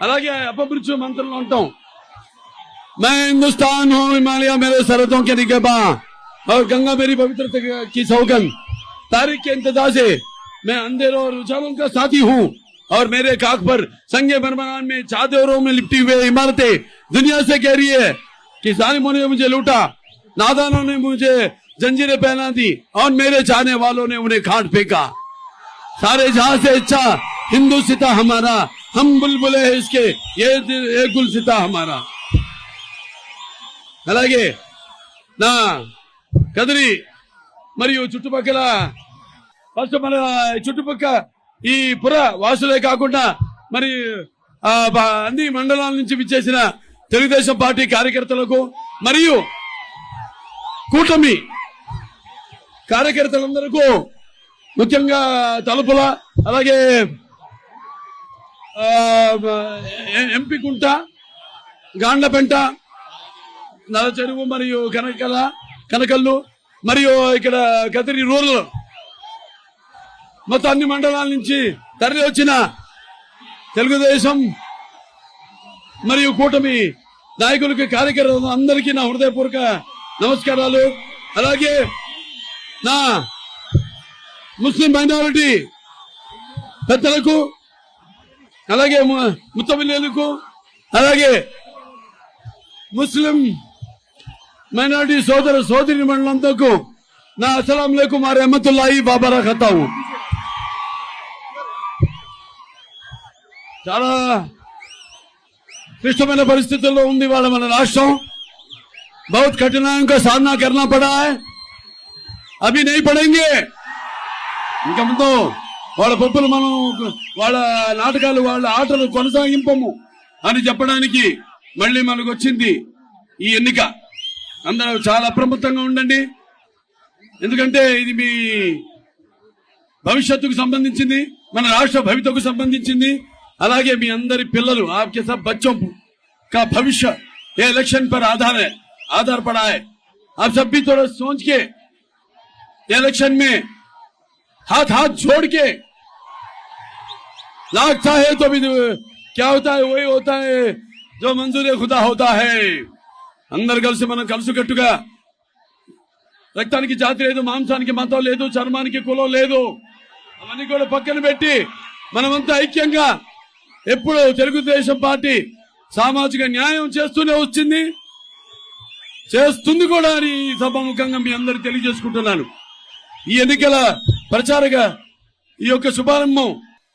అలాగే అపమృత్యు మంత్రంలో ఉంటాం मैं हिंदुस्तान हूँ हिमालय मेरे सरहदों के निगेबा और गंगा मेरी पवित्रता की सौगंध तारीख के इंतजार से मैं अंधेरों और उजालों का साथी हूँ और मेरे काख पर संगे बरमान में चादरों में लिपटी हुए इमारतें दुनिया से कह रही है कि जालिमों ने मुझे लूटा नादानों ने मुझे जंजीरें पहना दी और मेरे चाहने वालों ने उन्हें खाट फेंका सारे जहां से अच्छा हिंदू सिता हमारा हम बुलबुले हैं इसके ये ये गुल सिता हमारा అలాగే నా కదిరి మరియు చుట్టుపక్కల ఫస్ట్ మన చుట్టుపక్క ఈ పుర వాసులే కాకుండా మరి ఆ, బ- అన్ని మండలాల నుంచి విచ్చేసిన తెలుగుదేశం పార్టీ కార్యకర్తలకు మరియు కూటమి కార్యకర్తలందరకు ముఖ్యంగా తలుపుల అలాగే ఎంపికుంట కుంట గాండ్లపెంట నల చెరువు మరియు కనకల కనకల్లు మరియు ఇక్కడ కదిరి రూరల్ మొత్తం అన్ని మండలాల నుంచి తరలి వచ్చిన తెలుగుదేశం మరియు కూటమి నాయకులకి కార్యకర్తలు అందరికీ నా హృదయపూర్వక నమస్కారాలు. అలాగే నా ముస్లిం మైనారిటీ పెద్దలకు అలాగే ము- ముత్తమిల్లేలకు అలాగే ముస్లిం మైనారిటీ సోదర సోదరి మండలంతకు నా అస్సలం లేకుమ్ ఆ రెహమతుల్లాహి బాబరకతావు చాలా క్లిష్టమైన పరిస్థితుల్లో ఉంది వాళ్ళ మన రాష్ట్రం बहुत कठिनाइयों का सामना करना पड़ा है अभी नहीं पड़ेंगे ఇంకా ముందు వాళ్ళ పప్పులు మనం వాళ్ళ నాటకాలు వాళ్ళ ఆటలు కొనసాగింపము అని చెప్పడానికి మళ్ళీ మనకు వచ్చింది ఈ ఎన్నిక అందరూ చాలా అప్రమత్తంగా ఉండండి ఎందుకంటే ఇది మీ భవిష్యత్తుకు సంబంధించింది మన రాష్ట్ర భవితకు సంబంధించింది అలాగే మీ అందరి పిల్లలు आपके सब बच्चों का भविष्य ये इलेक्शन पर आधार है आधार पड़ा है आप सब भी थोड़ा सोच के इलेक्शन में हाथ हाथ जोड़ के लागता है तो भी क्या होता है वही होता है जो मंजूर खुदा होता है అందరు కలిసి మనం కలుసుకట్టుగా రక్తానికి జాతి లేదు మాంసానికి మతం లేదు చర్మానికి కులం లేదు అవన్నీ కూడా పక్కన పెట్టి మనమంతా ఐక్యంగా ఎప్పుడు తెలుగుదేశం పార్టీ సామాజిక న్యాయం చేస్తూనే వచ్చింది చేస్తుంది కూడా అని ఈ సభాముఖంగా మీ అందరికి తెలియజేసుకుంటున్నాను ఈ ఎన్నికల ప్రచారగా ఈ యొక్క శుభారంభం